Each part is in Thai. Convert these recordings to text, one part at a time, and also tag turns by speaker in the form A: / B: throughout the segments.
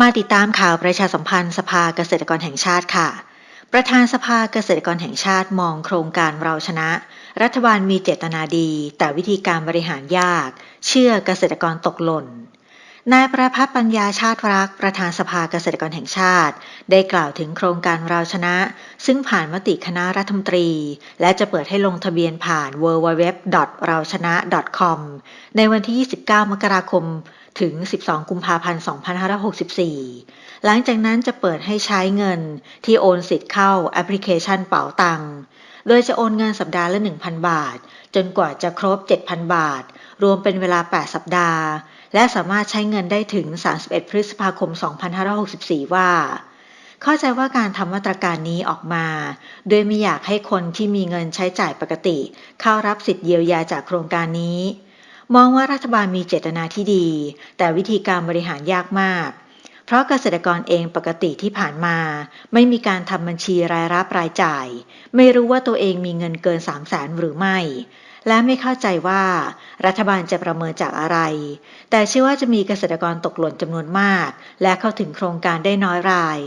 A: มาติดตามข่าวประชาสัมพันธ์สภาเกษตรกรแห่งชาติค่ะ ประธานสภาเกษตรกรแห่งชาติมองโครงการเราชนะ รัฐบาลมีเจตนาดี แต่วิธีการบริหารยาก เชื่อเกษตรกรตกหล่น นายประพัฒน์ปัญญาชาติรัก ประธานสภาเกษตรกรแห่งชาติ ได้กล่าวถึงโครงการเราชนะ ซึ่งผ่านมติคณะรัฐมนตรี และจะเปิดให้ลงทะเบียนผ่าน www. เราชนะ .com ในวันที่ 29 มกราคม ถึง 12 กุมภาพันธ์ 2564 หลังจากนั้นจะเปิดให้ใช้เงินที่โอนสิทธิ์เข้าแอปพลิเคชันเป๋าตัง โดยจะโอนเงินสัปดาห์ละ 1,000 บาท จนกว่าจะครบ 7,000 บาท รวมเป็นเวลา 8 สัปดาห์ และสามารถใช้เงินได้ถึง 31 พฤษภาคม 2564 ว่าเข้าใจว่าการทำมาตรการนี้ออกมา โดยไม่อยากให้คนที่มีเงินใช้จ่ายปกติ เข้ารับสิทธิ์เยียวยาจากโครงการนี้ มองว่ารัฐบาลมีเจตนาที่ดี แต่วิธีการบริหารยากมาก เพราะเกษตรกรเองปกติที่ผ่านมา ไม่มีการทำบัญชีรายรับรายจ่าย ไม่รู้ว่าตัวเองมีเงินเกิน3 0 0แสนหรือไม่ และไม่เข้าใจว่ารัฐบาลจะประเมินจากอะไร แต่เชื่อว่าจะมีเกษตรกรตกหล่นจำนวนมาก และเข้าถึงโครงการได้น้อยราย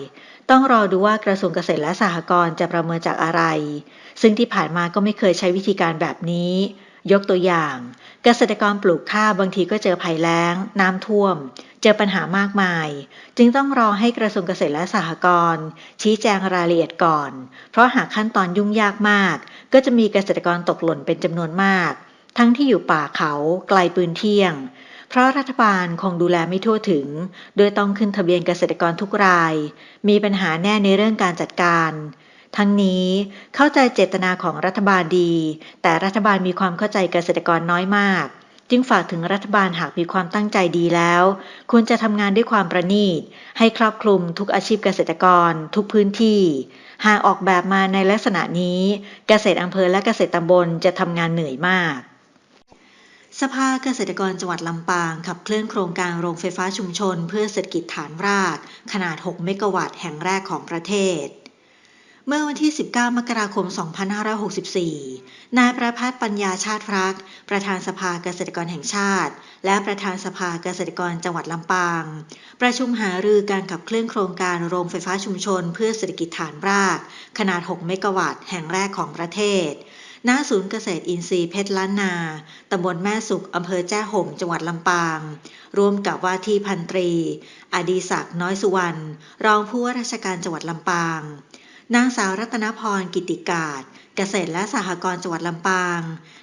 A: ต้องรอดูว่ากระทรวงเกษตรและสหกรณ์จะประเมินจากอะไร ซึ่งที่ผ่านมาก็ไม่เคยใช้วิธีการแบบนี้ ยกตัวอย่าง เกษตรกรปลูกข้าวบางทีก็เจอภัยแล้ง น้ำท่วม เจอปัญหามากมาย จึงต้องรอให้กระทรวงเกษตรและสหกรณ์ ชี้แจงรายละเอียดก่อน เพราะหากขั้นตอนยุ่งยากมาก ก็จะมีเกษตรกรตกหล่นเป็นจำนวนมาก ทั้งที่อยู่ป่าเขาไกลปืนเที่ยง เพราะรัฐบาลคงดูแลไม่ทั่วถึง โดยต้องขึ้นทะเบียนเกษตรกรทุกราย มีปัญหาแน่ในเรื่องการจัดการ ทั้งนี้เข้าใจเจตนาของรัฐบาลดี แต่รัฐบาลมีความเข้าใจเกษตรกรน้อยมาก จึงฝากถึงรัฐบาลหากมีความตั้งใจดีแล้ว ควรจะทำงานด้วยความประณีต ให้ครอบคลุมทุกอาชีพเกษตรกร ทุกพื้นที่ หากออกแบบมาในลักษณะนี้ เกษตรอำเภอและเกษตรตำบลจะทำงานเหนื่อยมากสภาเกษตรกรจังหวัดลำปางขับเคลื่อนโครงการโรงไฟฟ้าชุมชน เพื่อเศรษฐกิจฐานราก ขนาด 6 เมกะวัตต์แห่งแรกของประเทศ เมื่อวันที่ 19 มกราคม 2564 นายประพัฒน์ปัญญาชาติรัก ประธานสภาเกษตรกรแห่งชาติ และประธานสภาเกษตรกรจังหวัดลำปาง ประชุมหารือการขับเคลื่อนโครงการโรงไฟฟ้าชุมชนเพื่อเศรษฐกิจฐานราก ขนาด 6 เมกะวัตต์แห่งแรกของประเทศณศูนย์เกษตรอินทรีย์เพชรล้านนา ตำบลแม่สุข อำเภอแจ้ห่ม จังหวัดลำปาง ร่วมกับว่าที่พันตรี อดีศักดิ์น้อยสุวรรณ รองผู้ว่าราชการจังหวัดลำปาง นางสาวรัตนพรกิติกาศเกษตรและสหกรณ์จังหวัดลำปาง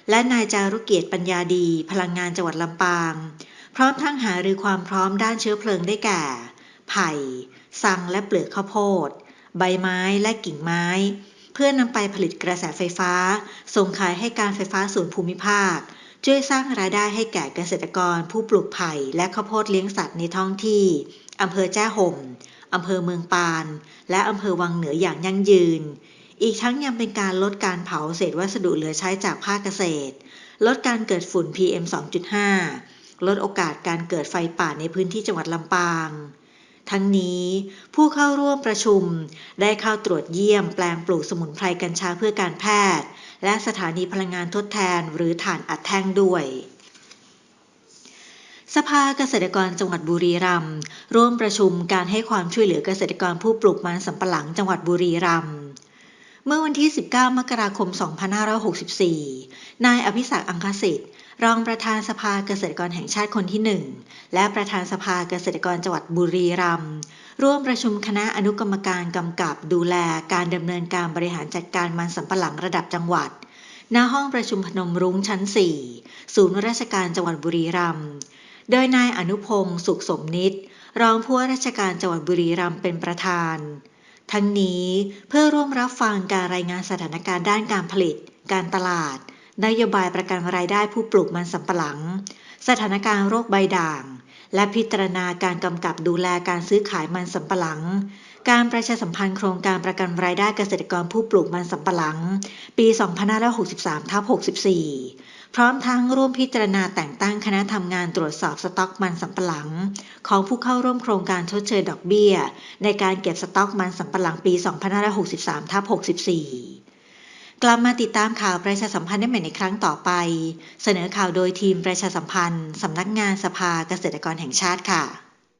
A: และนายจารุเกียรติปัญญาดี พลังงานจังหวัดลำปาง พร้อมทั้งหารือความพร้อมด้านเชื้อเพลิงได้แก่ ไผ่ สังและเปลือกข้าวโพด ใบไม้และกิ่งไม้ เพื่อนำไปผลิตกระแสไฟฟ้า ส่งขายให้การไฟฟ้าส่วนภูมิภาค ช่วยสร้างรายได้ให้แก่เกษตรกรผู้ปลูกไผ่และข้าวโพดเลี้ยงสัตว์ในท้องที่อำเภอแจ้ห่ม อำเภอเมืองปาน และอำเภอวังเหนืออย่างยั่งยืน อีกทั้งยังเป็นการลดการเผาเศษวัสดุเหลือใช้จากภาคเกษตร ลดการเกิดฝุ่น PM 2.5 ลดโอกาสการเกิดไฟป่าในพื้นที่จังหวัดลำปางทั้งนี้ผู้เข้าร่วมประชุมได้เข้าตรวจเยี่ยมแปลงปลูกสมุนไพรกัญชาเพื่อการแพทย์ และสถานีพลังงานทดแทนหรือถ่านอัดแท่งด้วย สภาเกษตรกรจังหวัดบุรีรัมย์ ร่วมประชุมการให้ความช่วยเหลือเกษตรกรผู้ปลูกมันสำปะหลังจังหวัดบุรีรัมย์เมื่อวันที่ 19 มกราคม 2564 นายอภิศักดิ์อังคสิทธิ์ รองประธานสภาเกษตรกรแห่งชาติคนที่ 1 และประธานสภาเกษตรกรจังหวัดบุรีรัมย์ร่วมประชุมคณะอนุกรรมการกำกับดูแลการดำเนินการบริหารจัดการมันสำปะหลังระดับจังหวัด ณ ห้องประชุมพนมรุ้งชั้น 4 ศูนย์ราชการจังหวัดบุรีรัมย์ โดยนายอนุพงศ์สุขสมนิต รองผู้ว่าราชการจังหวัดบุรีรัมย์เป็นประธาน ทั้งนี้เพื่อร่วมรับฟังการรายงานสถานการณ์ด้านการผลิต การตลาด นโยบายประกันรายได้ผู้ปลูกมันสำปะหลัง สถานการณ์โรคใบด่าง และพิจารณาการกำกับดูแลการซื้อขายมันสำปะหลัง การประชาสัมพันธ์โครงการประกันรายได้เกษตรกรผู้ปลูกมันสำปะหลัง ปี 2563ทับ64 พร้อมทั้งร่วมพิจารณาแต่งตั้งคณะทำงานตรวจสอบสต็อกมันสำปะหลัง ของผู้เข้าร่วมโครงการชดเชยดอกเบี้ย ในการเก็บสต็อกมันสำปะหลังปี 2563ทับ64 กลับมาติดตามข่าวประชาสัมพันธ์ได้ใหม่ในครั้งต่อไป เสนอข่าวโดยทีมประชาสัมพันธ์สำนักงานสภาเกษตรกรแห่งชาติค่ะ